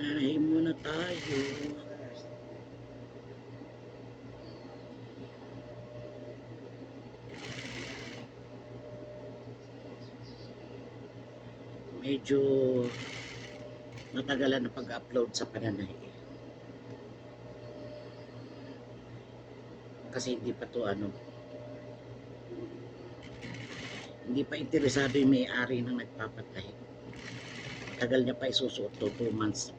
Pananahin muna tayo. Medyo matagalan na pag-upload sa pananay. Kasi hindi pa to ano, hindi pa interesado yung may-ari ng nagpapatay. Tagal niya pa isusuot to, 2 months.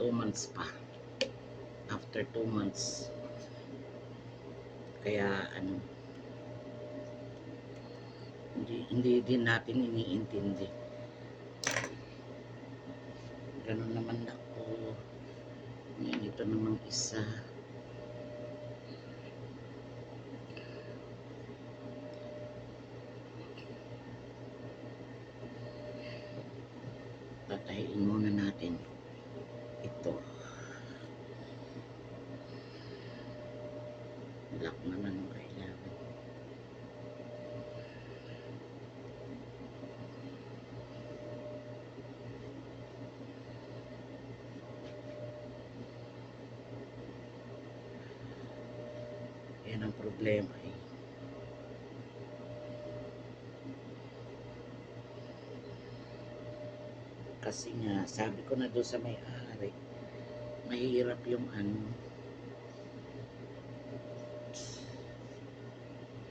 2 months pa. After 2 months. Kaya ano, hindi, hindi din natin iniintindi. Ganun naman ako. Ngayon ito namang isa. Tatahiin muna natin ito. Lock naman ang kailangan. Yan ang problema eh. Kasi nga, sabi ko na doon sa may-ari, mahirap yung ano,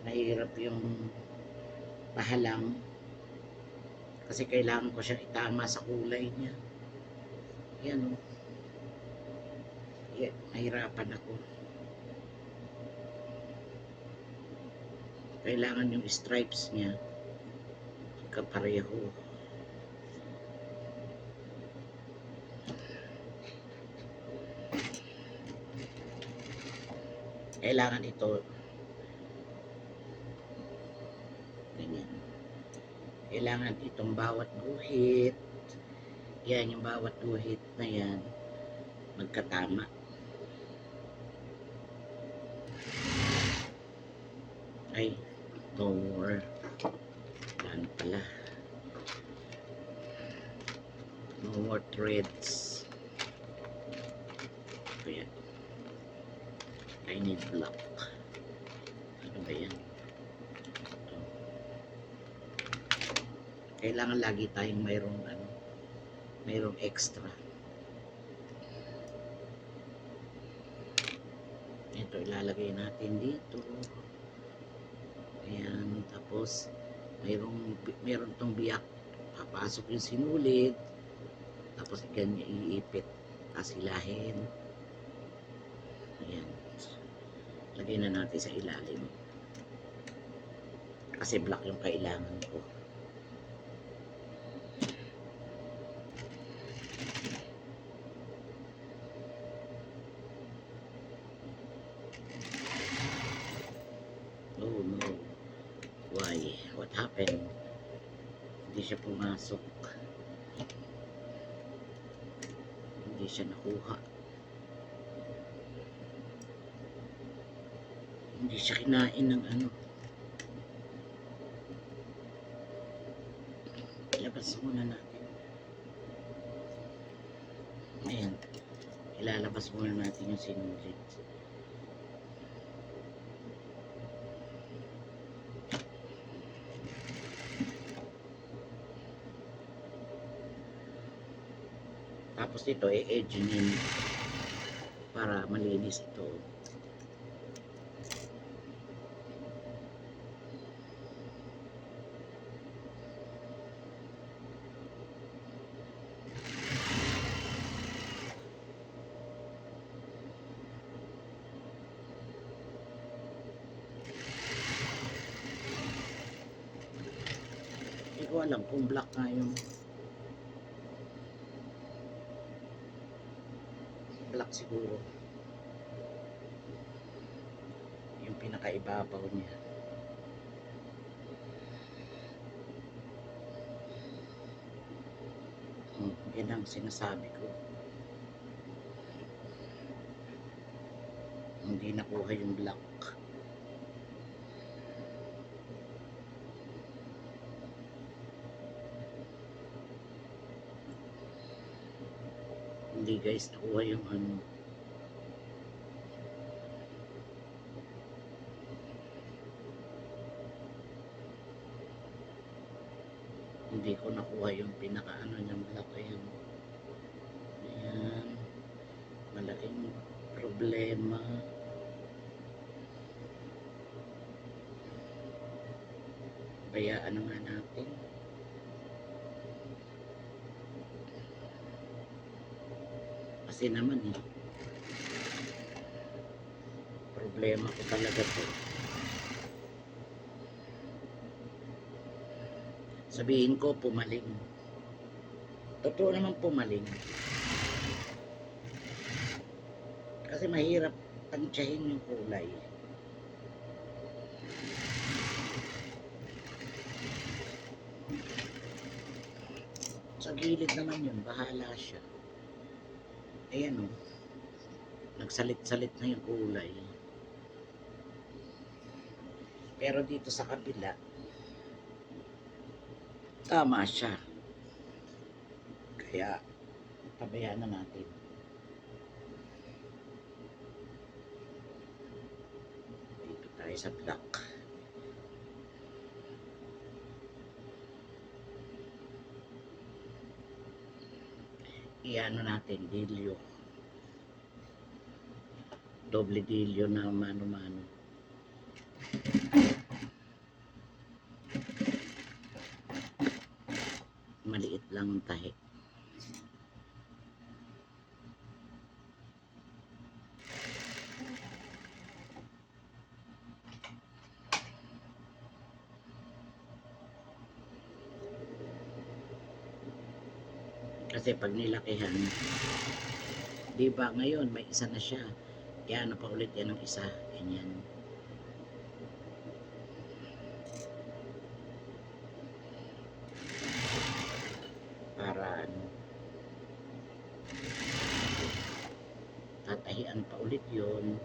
mahirap yung pahalang kasi kailangan ko siya itama sa kulay niya. Yan o. Yeah, nahirapan ako. Kailangan yung stripes niya kapareho. Kailangan ito ganyan. Kailangan itong bawat guhit yan yung bawat guhit na yan magkatama. Ay, door. Yan pala. No more threads. Ito yan. I need block. Ano ba yan? Ito. Kailangan lagi tayong mayroong ano, mayroong extra. Ito ilalagay natin dito. Ayan, tapos mayroong mayroon tong biyak. Papasok yung sinulid. Tapos ganyan iipit. Kasilahin. Ayan. Lagay na natin sa ilalim. Kasi black yung kailangan ko. Oh no. Why? What happened? Hindi siya pumasok. Hindi siya nakuha. Hindi siya kinain ng ano. Labas muna natin. Ayan. Ilalabas muna natin yung sinulid. Tapos ito, i-edgingin para malinis ito. Hindi ko alam kung black nga yung siguro. Yung pinakaibabaw niya. Hmm, yan ang sinasabi ko. Hindi nakuha yung black. Hindi guys, nakuha yung ano. Hindi ko nakuha yung pinaka ano niya malaki yan. Ayan. Malaking problema. Bayaan na nga natin. Kasi naman eh. Problema ko talaga to. Sabihin ko pumaling. Totoo naman pumaling. Kasi mahirap tansyahin yung kulay. Sa gilid naman yun, bahala siya. Ayan o. Nagsalit-salit na yung kulay. Pero dito sa kabila, tama siya. Kaya, pabayaan na natin. Dito tayo sa black. Iano natin, dilyo. Doble dilyo na mano-mano. Maliit lang ang tahi. Kasi pag nilakihan, di ba ngayon may isa na siya. Kaya ano pa ulit yan ng isa. Ganyan. Para ano, tatahian pa ulit yon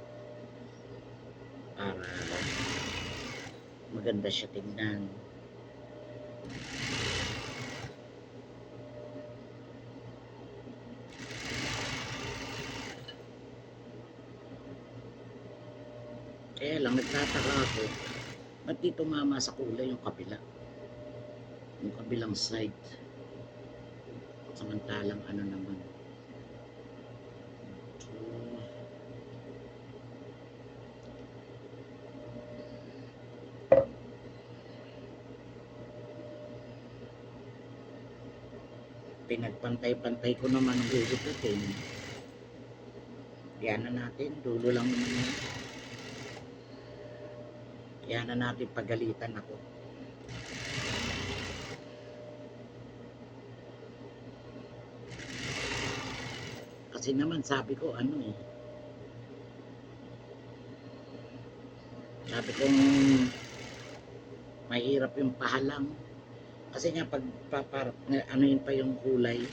para maganda siya tingnan. Kaya lang, nagtataka ako, ba't di tumama sa kulay yung kabila? Yung kabilang side. Samantalang ano naman. Pinagpantay-pantay ko naman ang gugupitin. Yan na natin, dulo lang naman yun. Kaya na natin pagalitan ako. Kasi naman sabi ko ano eh. Sabi kong mahirap yung pahalang. Kasi nga pag papar, ano yun pa yung kulay.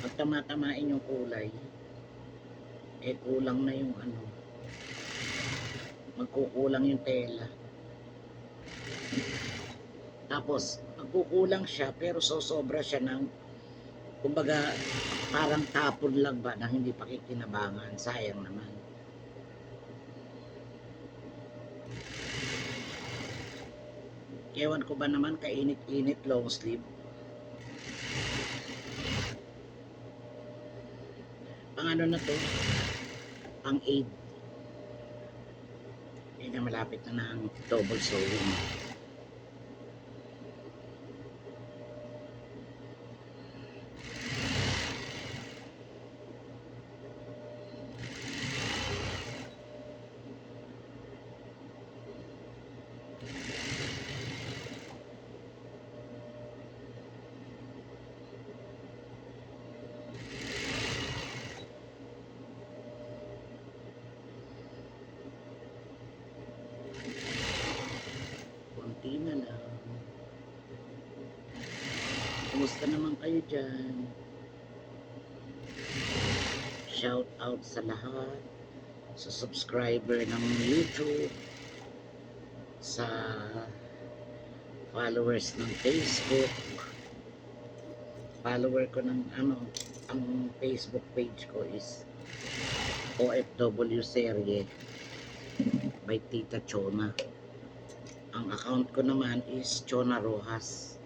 Pag tamatamain yung kulay, eh kulang na yung ano, magkukulang yung tela. Tapos, magkukulang siya pero sosobra siya ng kumbaga parang tapon lang ba na hindi pakikinabangan. Sayang naman. Ewan ko ba naman kainit-init long sleeve. Pang ano na to? Pang 8 yun na malapit na ng double sewing. Kunti na lang. Kumusta naman kayo dyan? Shout out sa lahat. Sa subscriber ng YouTube. Sa followers ng Facebook. Follower ko ng ano, ang Facebook page ko is OFW Serye by Tita Chona. Ang account ko naman is Chona Rojas.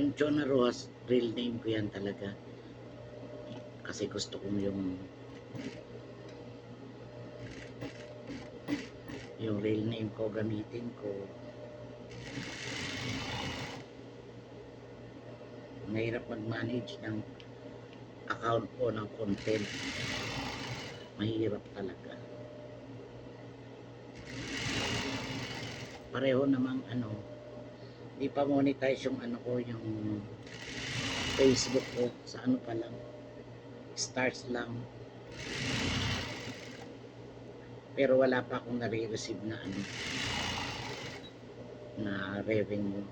Yung Chona Rojas, real name ko yan talaga. Kasi gusto kong yung yung real name ko gamitin ko. Mahirap mag-manage ng account ko ng content. Mahirap talaga. Pareho namang ano, di monetize yung ano ko, yung Facebook ko. Sa ano pa lang. Stars lang. Pero wala pa akong nare-receive na ano na revenue.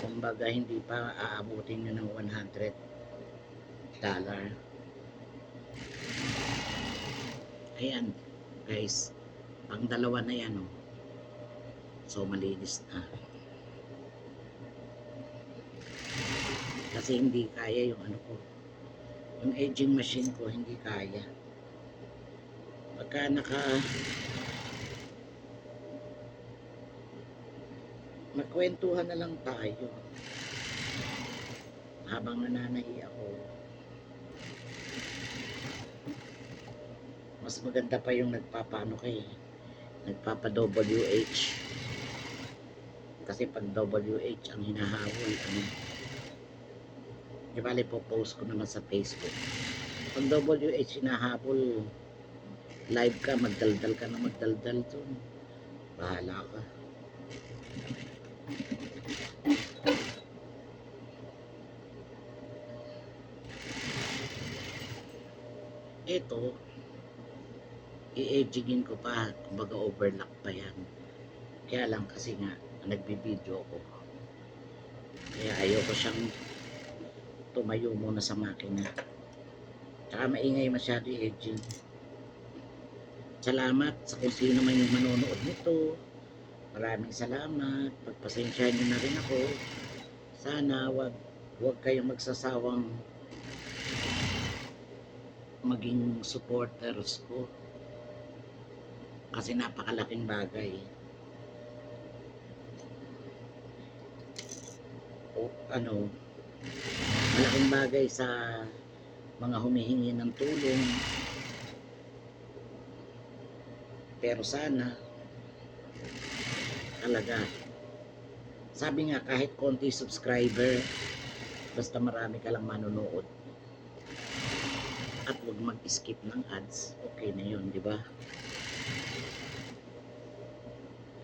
Kumbaga hindi pa aabutin yun ng 100 dollar. Ayan, guys. Pang dalawa na yan, oh. So, malinis na. Kasi hindi kaya yung ano ko. Yung aging machine ko, hindi kaya. Pagka naka magkwentuhan na lang tayo habang nananahi ako mas maganda pa yung nagpapaano kay nagpapa WH kasi pag WH ang hinahabol ano. Di po post ko naman sa Facebook. Pag WH hinahabol live ka magdaldal ka na magdaldal dun. Bahala ka. Ito i-edgingin ko pa kumbaga overlock pa yan. Kaya lang kasi nga nagbibideo ko kaya ayoko siyang tumayo muna sa makina. Tsaka maingay masyado i-edging salamat sa kung sino man yung manonood nito. Maraming salamat. Pagpasensyahan nyo na rin ako. Sana wag wag kayong magsasawang maging supporters ko. Kasi napakalaking bagay o ano malaking bagay sa mga humihingi ng tulong pero sana talaga sabi nga kahit konti subscriber basta marami ka lang manonood at huwag mag-skip ng ads, okay na yun, di ba?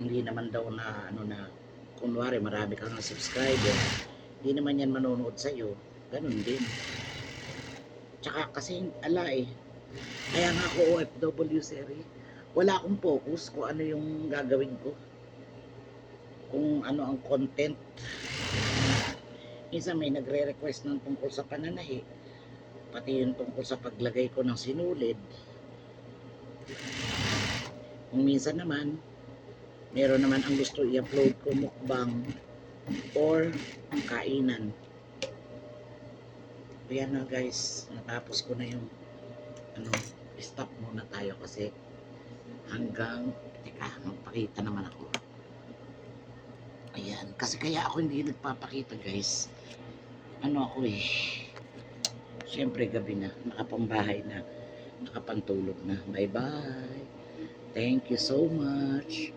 Hindi naman daw na, ano na, kunwari marami kang subscriber, hindi naman yan manonood sa'yo, ganun din. Tsaka kasi, ala eh, kaya nga ako OFW series, wala akong focus kung ano yung gagawin ko. Kung ano ang content. Minsan may nagre-request ng tungkol sa pananahi pati yung tungkol sa paglagay ko ng sinulid. Kung minsan naman, meron naman ang gusto i-upload ko mukbang or kainan. Ayan na guys, natapos ko na yung ano, stop muna tayo kasi hanggang, teka, magpakita naman ako. Ayan, kasi kaya ako hindi nagpapakita guys. Ano ako eh, Siyempre gabi na, nakapambahay na, nakapantulog na. Bye-bye. Thank you so much.